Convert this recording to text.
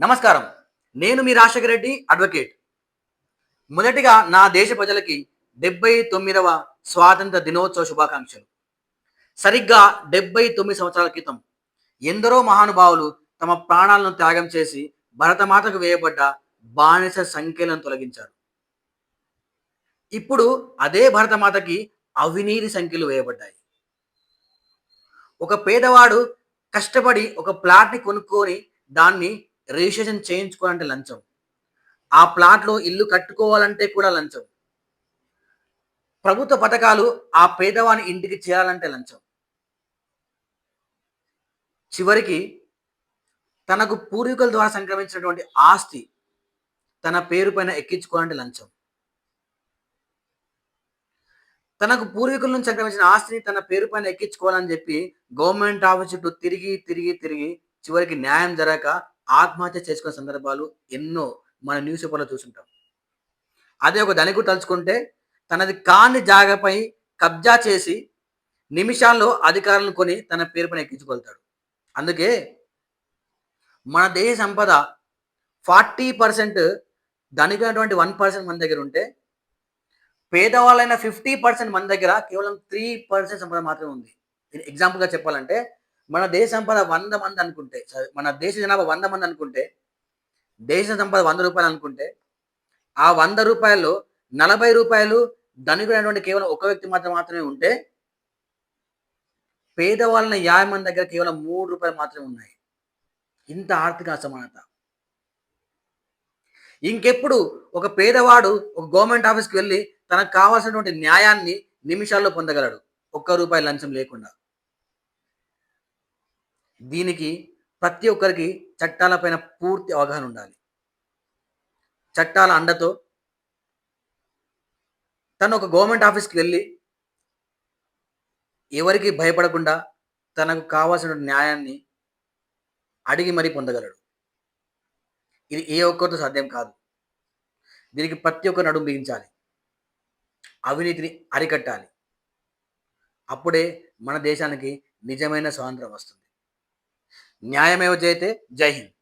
నమస్కారం. నేను మీ రాజశేఖర రెడ్డి అడ్వకేట్. మొదటిగా నా దేశ ప్రజలకి డెబ్బై తొమ్మిదవ స్వాతంత్ర దినోత్సవ శుభాకాంక్షలు. సరిగ్గా డెబ్బై తొమ్మిది సంవత్సరాల క్రితం ఎందరో మహానుభావులు తమ ప్రాణాలను త్యాగం చేసి భరతమాతకు వేయబడ్డ బానిస సంఖ్యలను తొలగించారు. ఇప్పుడు అదే భరతమాతకి అవినీతి సంఖ్యలు వేయబడ్డాయి. ఒక పేదవాడు కష్టపడి ఒక ప్లాట్ని కొనుక్కొని దాన్ని రిజిస్ట్రేషన్ చేయించుకోవాలంటే లంచం. ఆ ప్లాట్లో ఇల్లు కట్టుకోవాలంటే కూడా లంచం. ప్రభుత్వ పథకాలు ఆ పేదవాని ఇంటికి చేరాలంటే లంచం. చివరికి తనకు పూర్వీకుల ద్వారా సంక్రమించినటువంటి ఆస్తి తన పేరు పైన ఎక్కించుకోవాలంటే లంచం. తనకు పూర్వీకుల నుంచి సంక్రమించిన ఆస్తిని తన పేరు పైన ఎక్కించుకోవాలని చెప్పి గవర్నమెంట్ ఆఫీస్ చుట్టూ తిరిగి తిరిగి తిరిగి చివరికి న్యాయం జరగక ఆత్మహత్య చేసుకునే సందర్భాలు ఎన్నో మన న్యూస్ పేపర్లో చూసుంటాం అదే ఒక ధనికు తలుచుకుంటే తనది కాని జాగపై కబ్జా చేసి నిమిషాల్లో అధికారులను కొని తన పేరు పైన ఎక్కించుకొలుతాడు. అందుకే మన దేశ సంపద ఫార్టీ పర్సెంట్ ధనికైనటువంటి వన్ పర్సెంట్ మన దగ్గర ఉంటే పేదవాళ్ళైన ఫిఫ్టీ పర్సెంట్ మన దగ్గర కేవలం త్రీ పర్సెంట్ సంపద మాత్రమే ఉంది. ఎగ్జాంపుల్గా చెప్పాలంటే మన దేశ సంపద వంద మంది అనుకుంటే మన దేశ జనాభా వంద మంది అనుకుంటే దేశ సంపద వంద రూపాయలు అనుకుంటే ఆ వంద రూపాయల్లో నలభై రూపాయలు ధనికుడైనటువంటి కేవలం ఒక వ్యక్తి మాత్రం మాత్రమే ఉంటే పేదవాళ్ళని యాభై మంది దగ్గర కేవలం మూడు రూపాయలు మాత్రమే ఉన్నాయి. ఇంత ఆర్థిక అసమానత. ఇంకెప్పుడు ఒక పేదవాడు ఒక గవర్నమెంట్ ఆఫీస్కి వెళ్ళి తనకు కావాల్సినటువంటి న్యాయాన్ని నిమిషాల్లో పొందగలడు. ఒక్క రూపాయి లంచం లేకుండా. దీనికి ప్రతి ఒక్కరికి చట్టాలపైన పూర్తి అవగాహన ఉండాలి. చట్టాల అండతో తను ఒక గవర్నమెంట్ ఆఫీస్కి వెళ్ళి ఎవరికి భయపడకుండా తనకు కావాల్సిన న్యాయాన్ని అడిగి మరీ పొందగలడు. ఇది ఏ ఒక్కరితో సాధ్యం కాదు. దీనికి ప్రతి ఒక్కరు నడుము బిగించాలి. అవినీతిని అరికట్టాలి. అప్పుడే మన దేశానికి నిజమైన స్వాతంత్రం వస్తుంది. న్యాయమేవ జయతే జై హింద్.